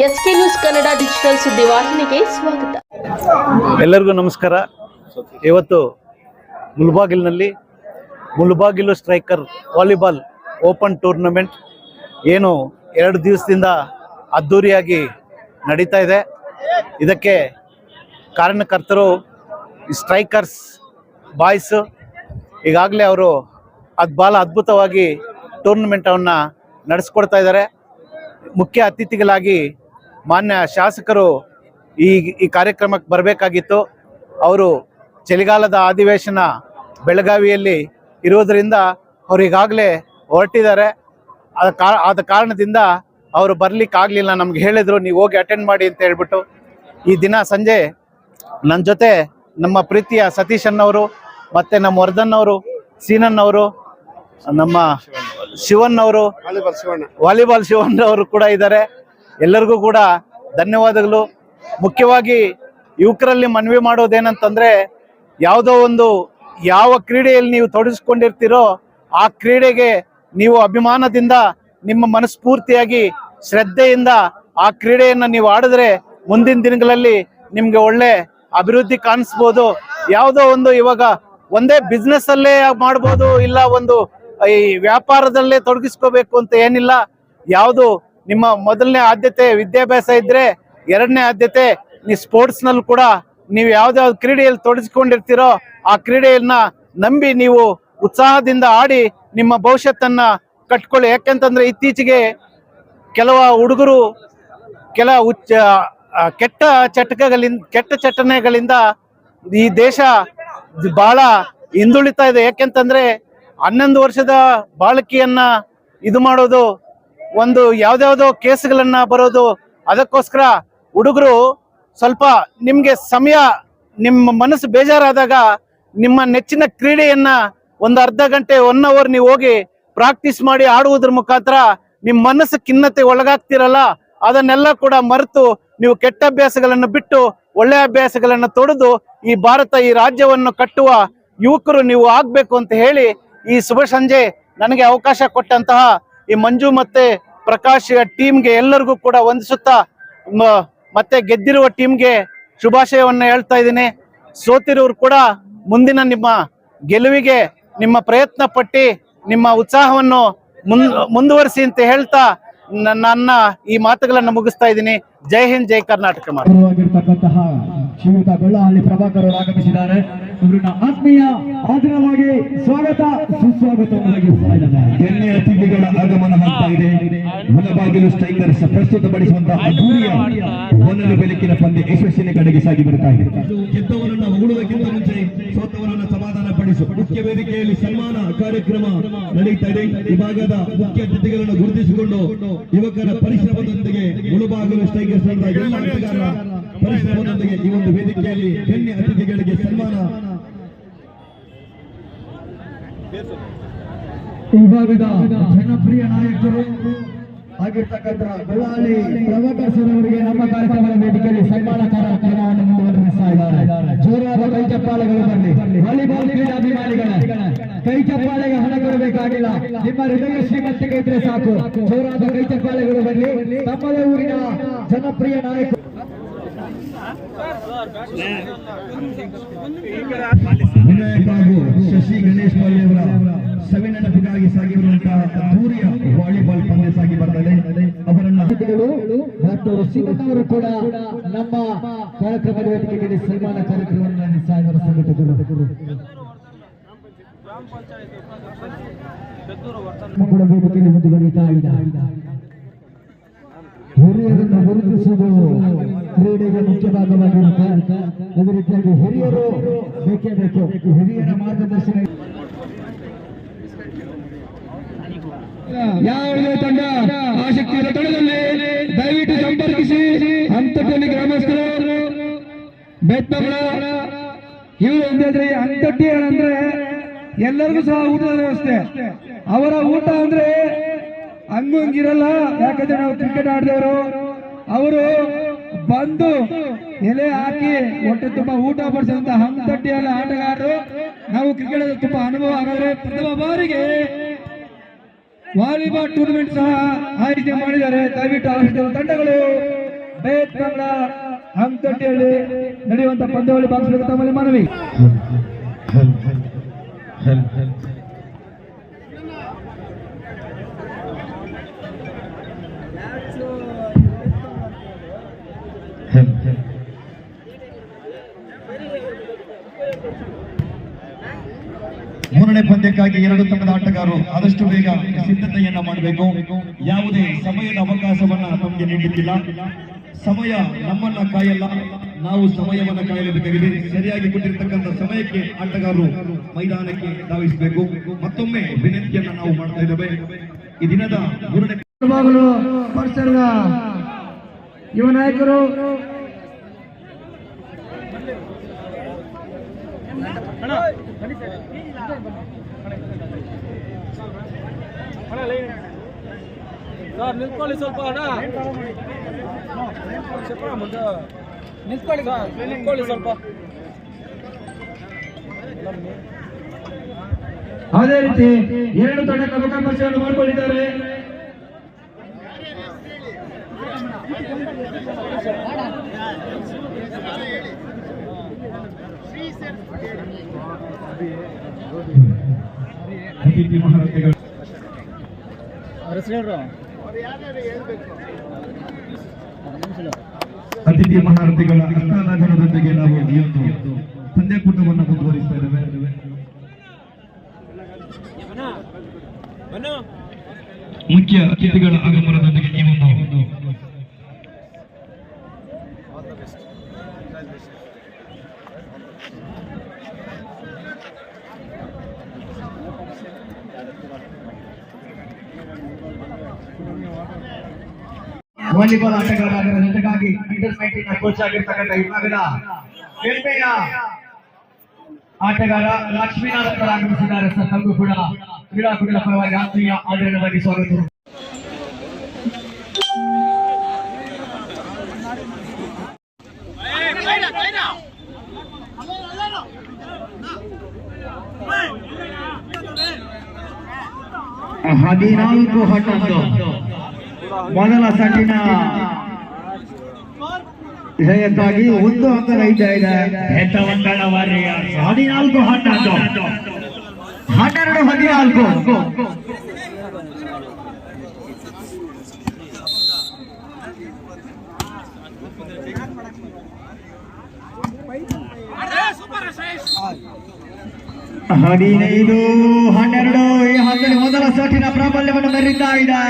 S K news Kannada digital ಸುದ್ದಿವಾಹಿನಿಗೆ ಸ್ವಾಗತ. ಎಲ್ಲರಿಗೂ ನಮಸ್ಕಾರ. ಇವತ್ತು ಮುಲ್ಬಾಗಿಲ್ನಲ್ಲಿ Mulbagal striker volleyball open tournament ಏನು ಎರಡು ದಿವಸದಿಂದ ಅದ್ದೂರಿಯಾಗಿ ನಡೀತಾ ಇದೆ. ಇದಕ್ಕೆ ಕಾರಣಕರ್ತರು ಸ್ಟ್ರೈಕರ್ಸ್, ಬಾಯ್ಸ್ ಈಗಾಗಲೇ ಅವರು ಅದು ಭಾಳ ಅದ್ಭುತವಾಗಿ ಟೂರ್ನಮೆಂಟನ್ನು ನಡೆಸ್ಕೊಡ್ತಾ ಇದ್ದಾರೆ. ಮುಖ್ಯ ಅತಿಥಿಗಳಾಗಿ ಮಾನ್ಯ ಶಾಸಕರು ಈ ಈ ಕಾರ್ಯಕ್ರಮಕ್ಕೆ ಬರಬೇಕಾಗಿತ್ತು. ಅವರು ಚಳಿಗಾಲದ ಅಧಿವೇಶನ ಬೆಳಗಾವಿಯಲ್ಲಿ ಇರುವುದರಿಂದ ಅವರಿಗಾಗಲೇ ಹೊರಟಿದ್ದಾರೆ. ಆದ ಕಾ ಆದ ಕಾರಣದಿಂದ ಅವರು ಬರ್ಲಿಕ್ಕೆ ಆಗಲಿಲ್ಲ ನಮ್ಗೆ ಹೇಳಿದರು ನೀವು ಹೋಗಿ ಅಟೆಂಡ್ ಮಾಡಿ ಅಂತ ಹೇಳ್ಬಿಟ್ಟು. ಈ ದಿನ ಸಂಜೆ ನನ್ನ ಜೊತೆ ನಮ್ಮ ಪ್ರೀತಿಯ ಸತೀಶ್ ಅನ್ನವರು ಮತ್ತು ನಮ್ಮ ವರ್ಧನ್ ಅವರು ಸೀನನ್ ಅವರು ನಮ್ಮ ಶಿವನ್ ಅವರು ವಾಲಿಬಾಲ್ ಶಿವನ್ ಅವರು ಕೂಡ ಇದ್ದಾರೆ. ಎಲ್ಲರಿಗೂ ಕೂಡ ಧನ್ಯವಾದಗಳು. ಮುಖ್ಯವಾಗಿ ಯುವಕರಲ್ಲಿ ಮನವಿ ಮಾಡೋದೇನಂತಂದ್ರೆ ಯಾವುದೋ ಒಂದು ಯಾವ ಕ್ರೀಡೆಯಲ್ಲಿ ನೀವು ತೊಡಗಿಸ್ಕೊಂಡಿರ್ತೀರೋ ಆ ಕ್ರೀಡೆಗೆ ನೀವು ಅಭಿಮಾನದಿಂದ ನಿಮ್ಮ ಮನಸ್ಫೂರ್ತಿಯಾಗಿ ಶ್ರದ್ಧೆಯಿಂದ ಆ ಕ್ರೀಡೆಯನ್ನು ನೀವು ಆಡಿದ್ರೆ ಮುಂದಿನ ದಿನಗಳಲ್ಲಿ ನಿಮಗೆ ಒಳ್ಳೆ ಅಭಿವೃದ್ಧಿ ಕಾಣಿಸ್ಬೋದು. ಯಾವುದೋ ಒಂದು ಇವಾಗ ಒಂದೇ ಬಿಸ್ನೆಸ್ ಅಲ್ಲೇ ಮಾಡ್ಬೋದು, ಇಲ್ಲ ಒಂದು ಈ ವ್ಯಾಪಾರದಲ್ಲೇ ತೊಡಗಿಸ್ಕೋಬೇಕು ಅಂತ ಏನಿಲ್ಲ. ಯಾವುದು ನಿಮ್ಮ ಮೊದಲನೇ ಆದ್ಯತೆ ವಿದ್ಯಾಭ್ಯಾಸ ಇದ್ರೆ ಎರಡನೇ ಆದ್ಯತೆ ನೀವು ಸ್ಪೋರ್ಟ್ಸ್ನಲ್ಲಿ ಕೂಡ ನೀವು ಯಾವ್ದಾವ್ದು ಕ್ರೀಡೆಯಲ್ಲಿ ತೊಡಗಿಸ್ಕೊಂಡಿರ್ತೀರೋ ಆ ಕ್ರೀಡೆಯನ್ನ ನಂಬಿ ನೀವು ಉತ್ಸಾಹದಿಂದ ಆಡಿ ನಿಮ್ಮ ಭವಿಷ್ಯತ್ತನ್ನ ಕಟ್ಕೊಳ್ಳಿ. ಯಾಕೆಂತಂದ್ರೆ ಇತ್ತೀಚೆಗೆ ಕೆಲವ ಹುಡುಗರು ಕೆಲ ಉಚ್ಚ ಕೆಟ್ಟ ಚಟಕಗಳಿಂದ, ಕೆಟ್ಟ ಚಟನೆಗಳಿಂದ ಈ ದೇಶ ಬಹಳ ಹಿಂದುಳಿತಾ ಇದೆ. ಯಾಕೆಂತಂದ್ರೆ ಹನ್ನೊಂದು ವರ್ಷದ ಬಾಲಕಿಯನ್ನ ಇದು ಮಾಡೋದು ಒಂದು ಯಾವ್ದಾವ್ದೋ ಕೇಸ್ಗಳನ್ನ ಬರೋದು ಅದಕ್ಕೋಸ್ಕರ ಹುಡುಗರು ಸ್ವಲ್ಪ ನಿಮ್ಗೆ ಸಮಯ, ನಿಮ್ಮ ಮನಸ್ಸು ಬೇಜಾರಾದಾಗ ನಿಮ್ಮ ನೆಚ್ಚಿನ ಕ್ರೀಡೆಯನ್ನ ಒಂದು ಅರ್ಧ ಗಂಟೆ ಒನ್ ಅವರ್ ನೀವು ಹೋಗಿ ಪ್ರಾಕ್ಟೀಸ್ ಮಾಡಿ ಆಡುವುದ್ರ ಮುಖಾಂತರ ನಿಮ್ಮ ಮನಸ್ಸು ಖಿನ್ನತೆ ಒಳಗಾಗ್ತಿರಲ್ಲ, ಅದನ್ನೆಲ್ಲ ಕೂಡ ಮರೆತು ನೀವು ಕೆಟ್ಟ ಅಭ್ಯಾಸಗಳನ್ನು ಬಿಟ್ಟು ಒಳ್ಳೆ ಅಭ್ಯಾಸಗಳನ್ನು ತೊಡೆದು ಈ ಭಾರತ, ಈ ರಾಜ್ಯವನ್ನು ಕಟ್ಟುವ ಯುವಕರು ನೀವು ಆಗ್ಬೇಕು ಅಂತ ಹೇಳಿ ಈ ಶುಭ ಸಂಜೆ ನನಗೆ ಅವಕಾಶ ಕೊಟ್ಟಂತಹ ಈ ಮಂಜು ಮತ್ತೆ ಪ್ರಕಾಶ್ ಟೀಮ್ಗೆ ಎಲ್ಲರಿಗೂ ಕೂಡ ವಂದಿಸುತ್ತಾ ಮತ್ತೆ ಗೆದ್ದಿರುವ ಟೀಮ್ಗೆ ಶುಭಾಶಯವನ್ನ ಹೇಳ್ತಾ ಇದ್ದೀನಿ. ಸೋತಿರೋರು ಕೂಡ ಮುಂದಿನ ನಿಮ್ಮ ಗೆಲುವಿಗೆ ನಿಮ್ಮ ಪ್ರಯತ್ನ ಪಟ್ಟಿ, ನಿಮ್ಮ ಉತ್ಸಾಹವನ್ನು ಮುಂದ್ ಮುಂದುವರಿಸಿ ಅಂತ ಹೇಳ್ತಾ ನನ್ನ ಈ ಮಾತುಗಳನ್ನು ಮುಗಿಸ್ತಾ ಇದ್ದೀನಿ. ಜೈ ಹಿಂದ್, ಜೈ ಕರ್ನಾಟಕ ಶ್ರೀಯುತ ಪ್ರಭಾಕರ್ ಆಗಮಿಸಿದ್ದಾರೆ. ಇವರನ್ನ ಆತ್ಮೀಯ ಆದರವಾಗಿ ಸ್ವಾಗತ, ಸುಸ್ವಾಗತ ಎಣ್ಣೆ ಅತಿಥಿಗಳ ಆಗಮನ ಮಾಡ್ತಾ ಇದೆ. ಮುಲಬಾಗಿಲು ಸ್ಟ್ರೈಕರ್ಸ್ ಪ್ರಸ್ತುತಪಡಿಸುವಂತಹ ಅದ್ದೂರಿಯ ಹೊನಲು ಬೆಳಕಿನ ಪಂದ್ಯ ಯಶಸ್ಸಿನ ಕಡೆಗೆ ಸಾಗಿ ಬರ್ತಾ ಇದೆ. ಗೆದ್ದವರನ್ನ ಹೊಗಳುವುದಕ್ಕಿಂತ ಮುಂಚೆ ಸೋತವರನ್ನ ಸಮಾಧಾನ ಪಡಿಸು ಮುಖ್ಯ ವೇದಿಕೆಯಲ್ಲಿ ಸನ್ಮಾನ ಕಾರ್ಯಕ್ರಮ ನಡೀತಾ ಇದೆ. ಈ ಭಾಗದ ಮುಖ್ಯ ಅತಿಥಿಗಳನ್ನು ಗುರುತಿಸಿಕೊಂಡು ಯುವಕರ ಪರಿಶ್ರಮದೊಂದಿಗೆ ಮುಳುಬಾಗಿಲು ಸ್ಟ್ರೈಕರ್ಸ್ ಎಲ್ಲ ಪರಿಶ್ರಮದೊಂದಿಗೆ ಈ ಒಂದು ವೇದಿಕೆಯಲ್ಲಿ ಗಣ್ಯ ಅತಿಥಿಗಳಿಗೆ ಸನ್ಮಾನ ಈ ಜನಪ್ರಿಯ ನಾಯಕರು ಆಗಿರ್ತಕ್ಕಂಥ ಗುಲಾಲಿ ಪ್ರಭಾಕರ್ ಅವರಿಗೆ ನಮ್ಮ ಕಾರ್ಯಕ್ರಮದ ವೇದಿಕೆಯಲ್ಲಿ ಸನ್ಮಾನ ಕಾರ್ಯಕ್ರಮವನ್ನು ಮುಂದುವರಿಸ್ತಾ ಇದ್ದಾರೆ. ಜೋರಾದ ಕೈ ಚಪ್ಪಾಳೆಗಳು ಬರಲಿ. ವಾಲಿಬಾಲ್ ಕ್ರೀಡಾಭಿಮಾನಿಗಳ ಕೈ ಚಪ್ಪಾಳೆಗೆ ಹಣ ಕೊಡಬೇಕಾಗಿಲ್ಲ. ನಿಮ್ಮ ಹೃದಯ ಶ್ರೀಮಂತಿಗೆ ಇದ್ರೆ ಸಾಕು. ಜೋರಾದ ಕೈ ಚಪ್ಪಾಳೆಗಳು ಬರಲಿ. ತಮ್ಮದೇ ಊರಿನ ಜನಪ್ರಿಯ ನಾಯಕರು. ವಿನಾಯಕ್ ಹಾಗೂ ಶಶಿ ಗಣೇಶ್ ಬಾಲಿ ಅವರ ಸವಿ ನೆನಪಿಗಾಗಿ ಸಾಗಿರುವಂತಹ ಅದ್ದೂರಿಯ ವಾಲಿಬಾಲ್ ಪಂದ್ಯ ಸಾಗಿ ಬರ್ತದೆ. ಅವರನ್ನ ಡಾಕ್ಟರ್ ಸೀಮಣ್ಣ ಅವರು ಕೂಡ ನಮ್ಮ ಕಾರ್ಯಕ್ರಮದ ವೇದಿಕೆಯಲ್ಲಿ ಸನ್ಮಾನ ಕಾರ್ಯಕ್ರಮವನ್ನು ನಡೆಸ್ತಾ ಇದ್ದಾರೆ ಸಂಘಟಕರು. ಕೂಡ ವೇದಿಕೆಯಲ್ಲಿ ಮುಂದುವರಿತಾ ಇದೆ ಹಿರಿಯರನ್ನು ಗುರುತಿಸುವುದು ಕ್ರೀಡೆಗೆ ಮುಖ್ಯ ಭಾಗವಾಗಿರುತ್ತೆ. ಅದೇ ರೀತಿಯಾಗಿ ಹಿರಿಯರು ಬೇಕೇ ಬೇಕು. ಹಿರಿಯರ ಮಾರ್ಗದರ್ಶನ ಯಾವುದೇ ತಂಡ ಆಸಕ್ತಿ ಇರೋ ತಂಡದಲ್ಲಿ ದಯವಿಟ್ಟು ಸಂಪರ್ಕಿಸಿ. ಅಂತ ಗ್ರಾಮಸ್ಥರು ಬೆತ್ತಗಳ ಇವರು ಒಂದೇ ಅಂತಟ್ಟಿ ಏನಂದ್ರೆ ಎಲ್ಲರಿಗೂ ಸಹ ಊಟದ ವ್ಯವಸ್ಥೆ. ಅವರ ಊಟ ಅಂದ್ರೆ ಹಂಗು ಹಂಗಿರಲ್ಲ. ಯಾಕಂದ್ರೆ ನಾವು ಕ್ರಿಕೆಟ್ ಆಡಿದವರು. ಅವರು ಬಂದು ಎಲೆ ಹಾಕಿ ಹೊಟ್ಟೆ ತುಂಬಾ ಊಟ ಬಡಿಸಿದಂತ ಹಂತಟ್ಟಿಯಲ್ಲ ಆಟಗಾರರು. ನಾವು ಕ್ರಿಕೆಟ್ ತುಂಬಾ ಅನುಭವ ಹಾಗಾದ್ರೆ ಪ್ರಥಮ ಬಾರಿಗೆ ವಾಲಿಬಾಲ್ ಟೂರ್ನಮೆಂಟ್ ಸಹ ಆಯೋಜನೆ ಮಾಡಿದ್ದಾರೆ. ದಯವಿಟ್ಟು ಆ ತಂಡಗಳು ಬೇತ್ ಹಂಗ್ ತಟ್ಟಿಯಲ್ಲಿ ನಡೆಯುವಂತ ಪಂದ್ಯಾವಳಿ ಭಾಗಿಸಬೇಕು ತಮ್ಮಲ್ಲಿ ಮನವಿ. ಮೂರನೇ ಪಂದ್ಯಕ್ಕಾಗಿ ಎರಡು ತಂಡದ ಆಟಗಾರರು ಆದಷ್ಟು ಬೇಗ ಸಿದ್ಧತೆಯನ್ನ ಮಾಡಬೇಕು. ಯಾವುದೇ ಸಮಯದ ಅವಕಾಶವನ್ನ ನಮಗೆ ನೀಡುತ್ತಿಲ್ಲ. ಸಮಯ ನಮ್ಮನ್ನ ಕಾಯಲ್ಲ. ನಾವು ಸಮಯವನ್ನ ಕಾಯಲೇಬೇಕಾಗಿದೆ ಸರಿಯಾಗಿ ಕೊಟ್ಟಿರ್ತಕ್ಕಂಥ ಸಮಯಕ್ಕೆ ಆಟಗಾರರು ಮೈದಾನಕ್ಕೆ ಧಾವಿಸಬೇಕು. ಮತ್ತೊಮ್ಮೆ ವಿನಂತಿಯನ್ನ ನಾವು ಮಾಡ್ತಾ ಇದ್ದೇವೆ. ಈ ದಿನದ ಮೂರನೇ ಪರಿಸರದ ಯುವ ನಾಯಕರು ಸರ್ ನಿಂತ್ಕೊಳ್ಳಿ ಸ್ವಲ್ಪ ಅಣ್ಣ ಸ್ವಲ್ಪ ನಿಂತ್ಕೊಳ್ಳಿ ಸರ್ ನಿಂತ್ಕೊಳ್ಳಿ ಸ್ವಲ್ಪ ಅದೇ ರೀತಿ ಎರಡು ತಂಡಕ್ಕೆ ಮುಖಾಮರ್ಶೆಯನ್ನು ಮಾಡಿಕೊಂಡಿದ್ದಾರೆ ಅತಿಥಿ ಮಹಾರಥಿಗಳು. ಅತಿಥಿ ಮಹಾರಥಿಗಳ ಹಸ್ತಾಂತರಣದೊಂದಿಗೆ ನಾವು ಈ ಒಂದು ಪಂದ್ಯಕೂಟವನ್ನು ಮುಂದುವರಿಸ್ತಾ ಇದ್ದೇವೆ. ಮುಖ್ಯ ಅತಿಥಿಗಳ ಆಗಮನದೊಂದಿಗೆ ಈ ಒಂದು ವಾಲಿಬಾಲ್ ಆಟಗಾರರ ಜೊತೆಗಾಗಿ ಅಂಡರ್ ನೈನ್ಟೀನ್ ಕೋಚ್ ಆಗಿರ್ತಕ್ಕಂಥ ವಿಭಾಗದ ಹೆಮ್ಮೆಯ ಆಟಗಾರ ಲಕ್ಷ್ಮೀನಾಥ್ ಅವರು ಆಗಮಿಸಿದ್ದಾರೆ. ಸರ್, ತಮಗೂ ಕೂಡ ಕ್ರೀಡಾಕೂಟದ ಪರವಾಗಿ ಆತ್ಮೀಯ ಆದರಣವಾಗಿ ಸ್ವಾಗತ. ಹದಿನಾಲ್ಕು ಹನ್ನೊಂದು ಮೊದಲ ಸಟ್ಟಿನ ಜಯಕ್ಕಾಗಿ ಒಂದು ಅಂಕ ನೈಜ ಇದೆ ಹೆತ್ತವಂತಳ ವಾರಿಯರ್ಸ್ ಹದಿನಾಲ್ಕು ಹನ್ನೊಂದು ಹನ್ನೆರಡು ಹದಿನಾಲ್ಕು ಹದಿನೈದು ಹನ್ನೆರಡು ಈ ಹಂತದಲ್ಲಿ ಮೊದಲ ಸೋಟಿನ ಪ್ರಾಬಲ್ಯವನ್ನು ಮೆರೀತಾ ಇದೆ.